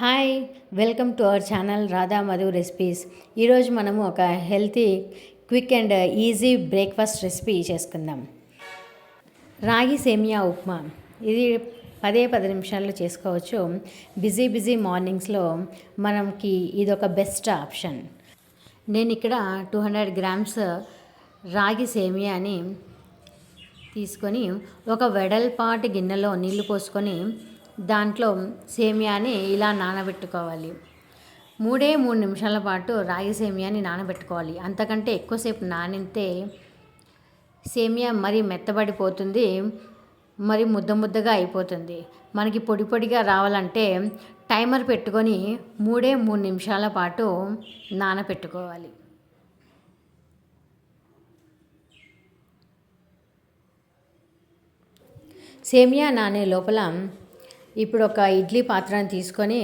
Hi welcome to our channel Radha Madhu recipes. ఈరోజు మనము ఒక healthy quick and easy breakfast recipe చేసుకుందాం. రాగి సేమియా ఉప్మా. ఇది పదే పది నిమిషాల్లో చేసుకోవచ్చు. బిజీ బిజీ మార్నింగ్స్లో మనకి ఇది ఒక బెస్ట్ ఆప్షన్. నేను ఇక్కడ టూ హండ్రెడ్ గ్రామ్స్ రాగి సేమియాని తీసుకొని ఒక వెడల్పాటి గిన్నెలో నీళ్ళు పోసుకొని దాంట్లో సేమియాని ఇలా నానబెట్టుకోవాలి. మూడే మూడు నిమిషాల పాటు రాగి సేమియాని నానబెట్టుకోవాలి. అంతకంటే ఎక్కువసేపు నానితే సేమియా మరీ మెత్తబడిపోతుంది మరి ముద్ద ముద్దగా అయిపోతుంది. మనకి పొడి పొడిగా రావాలంటే టైమర్ పెట్టుకొని మూడే మూడు నిమిషాల పాటు నానబెట్టుకోవాలి. సేమియా నానే లోపల ఇప్పుడు ఒక ఇడ్లీ పాత్రను తీసుకొని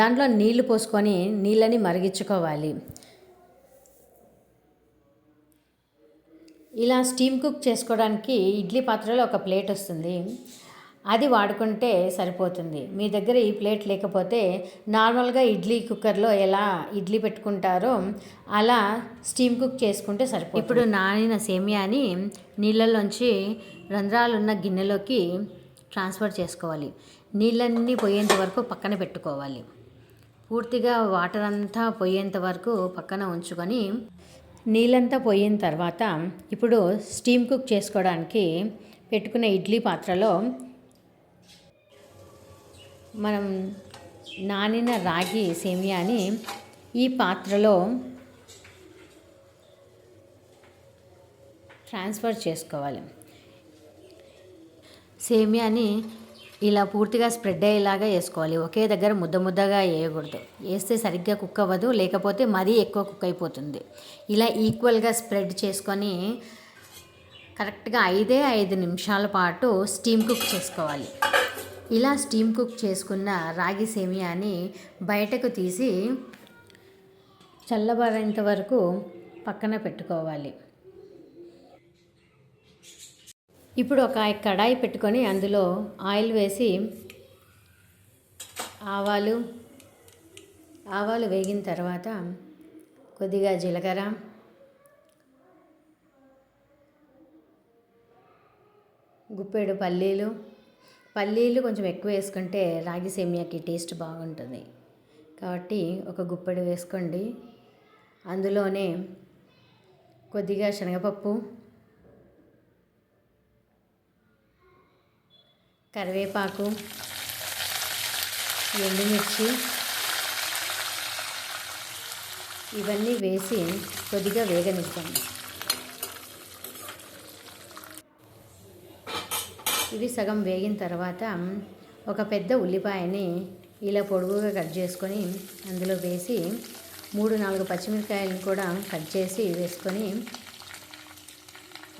దాంట్లో నీళ్ళు పోసుకొని నీళ్ళని మరిగించుకోవాలి. ఇలా స్టీమ్ కుక్ చేసుకోవడానికి ఇడ్లీ పాత్రలో ఒక ప్లేట్ వస్తుంది. అది వాడుకుంటే సరిపోతుంది. మీ దగ్గర ఈ ప్లేట్ లేకపోతే నార్మల్గా ఇడ్లీ కుక్కర్లో ఎలా ఇడ్లీ పెట్టుకుంటారో అలా స్టీమ్ కుక్ చేసుకుంటే సరిపోతుంది. ఇప్పుడు నానిన సేమియాని నీళ్ళలోంచి రంధ్రాలున్న గిన్నెలోకి ట్రాన్స్ఫర్ చేసుకోవాలి. నీళ్ళన్నీ పోయేంత వరకు పక్కన పెట్టుకోవాలి. పూర్తిగా వాటర్ అంతా పోయేంత వరకు పక్కన ఉంచుకొని నీళ్ళంతా పోయిన తర్వాత ఇప్పుడు స్టీమ్ కుక్ చేసుకోవడానికి పెట్టుకున్న ఇడ్లీ పాత్రలో మనం నానిన రాగి సేమియాని ఈ పాత్రలో ట్రాన్స్ఫర్ చేసుకోవాలి. సేమియాని ఇలా పూర్తిగా స్ప్రెడ్ అయ్యేలాగా వేసుకోవాలి. ఒకే దగ్గర ముద్ద ముద్దగా వేయకూడదు. వేస్తే సరిగ్గా కుక్ అవ్వదు లేకపోతే మరీ ఎక్కువ కుక్ అయిపోతుంది. ఇలా ఈక్వల్గా స్ప్రెడ్ చేసుకొని కరెక్ట్గా ఐదే ఐదు నిమిషాల పాటు స్టీమ్ కుక్ చేసుకోవాలి. ఇలా స్టీమ్ కుక్ చేసుకున్న రాగి సేమియాని బయటకు తీసి చల్లబడేంత వరకు పక్కన పెట్టుకోవాలి. ఇప్పుడు ఒక కడాయి పెట్టుకొని అందులో ఆయిల్ వేసి ఆవాలు ఆవాలు వేగిన తర్వాత కొద్దిగా జీలకర్ర గుప్పెడు పల్లీలు. పల్లీలు కొంచెం ఎక్కువ వేసుకుంటే రాగి సేమియాకి టేస్ట్ బాగుంటుంది. కాబట్టి ఒక గుప్పెడు వేసుకోండి. అందులోనే కొద్దిగా శనగపప్పు కరివేపాకు ఎండుమిర్చి ఇవన్నీ వేసి కొద్దిగా వేగనిస్తాం ఇవి సగం వేగిన తర్వాత ఒక పెద్ద ఉల్లిపాయని ఇలా పొడుగుగా కట్ చేసుకొని అందులో వేసి మూడు నాలుగు పచ్చిమిరకాయలను కూడా కట్ చేసి వేసుకొని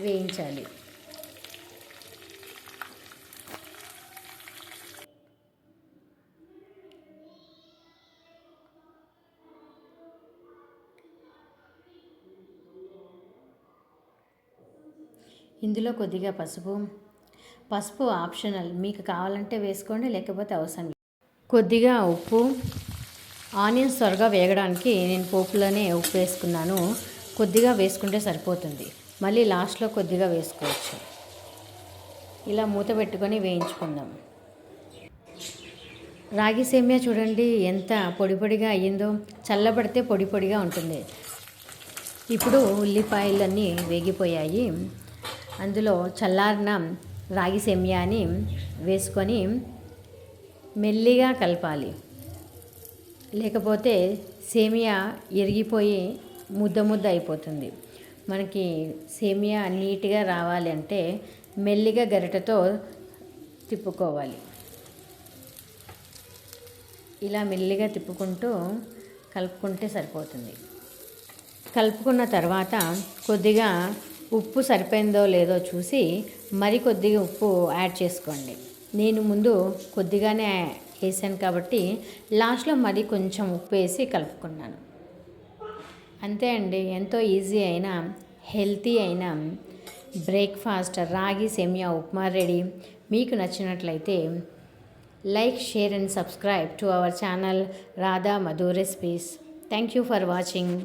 వేయించాలి. ఇందులో కొద్దిగా పసుపు. పసుపు ఆప్షనల్. మీకు కావాలంటే వేసుకోండి లేకపోతే అవసరం కొద్దిగా ఉప్పు. ఆనియన్స్ త్వరగా వేగడానికి నేను పోపులోనే ఉప్పు వేసుకున్నాను. కొద్దిగా వేసుకుంటే సరిపోతుంది. మళ్ళీ లాస్ట్లో కొద్దిగా వేసుకోవచ్చు. ఇలా మూత పెట్టుకొని వేయించుకుందాం. రాగి సేమియా చూడండి ఎంత పొడి పొడిగా అయ్యిందో. చల్లబడితే పొడి పొడిగా ఉంటుంది. ఇప్పుడు ఉల్లిపాయలన్నీ వేగిపోయాయి. అందులో చల్లారిన రాగి సెమియాని వేసుకొని మెల్లిగా కలపాలి. లేకపోతే సేమియా ఇరిగిపోయి ముద్ద ముద్ద అయిపోతుంది. మనకి సేమియా నీట్గా రావాలి అంటే మెల్లిగా గరిటతో తిప్పుకోవాలి. ఇలా మెల్లిగా తిప్పుకుంటూ కలుపుకుంటే సరిపోతుంది. కలుపుకున్న తర్వాత కొద్దిగా ఉప్పు సరిపోయిందో లేదో చూసి మరి కొద్దిగా ఉప్పు యాడ్ చేసుకోండి. నేను ముందు కొద్దిగానే వేసాను కాబట్టి లాస్ట్లో మరి కొంచెం ఉప్పు వేసి కలుపుకున్నాను. అంతే అండి ఎంతో ఈజీ అయిన హెల్తీ అయిన బ్రేక్ఫాస్ట్ రాగి సెమియా ఉప్మా రెడీ. మీకు నచ్చినట్లయితే like share and subscribe to our channel Radha Madhu recipes. Thank you for watching.